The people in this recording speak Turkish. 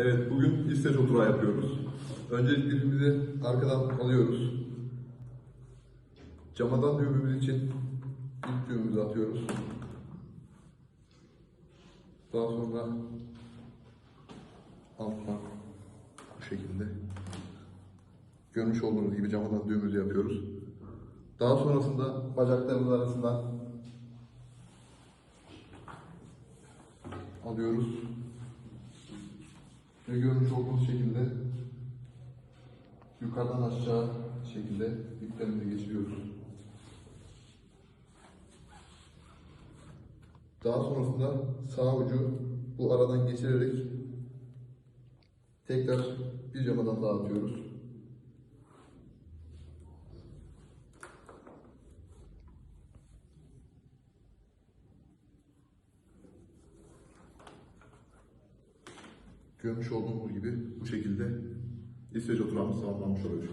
Evet, bugün İsveç oturağı yapıyoruz. Öncelikle ipimizi arkadan alıyoruz. Camadan düğümümüz için ilk düğümümüzü atıyoruz. Daha sonra alttan bu şekilde görmüş olduğunuz gibi camadan düğümümüzü yapıyoruz. Daha sonrasında bacaklarımız arasından alıyoruz. Ve görmüş olduğunuz şekilde yukarıdan aşağı şekilde iplerimizi geçiriyoruz. Daha sonrasında sağ ucu bu aradan geçirerek tekrar bir camadan daha atıyoruz. Görmüş olduğunuz gibi bu şekilde İsveç oturağımız tamamlanmış oluyor.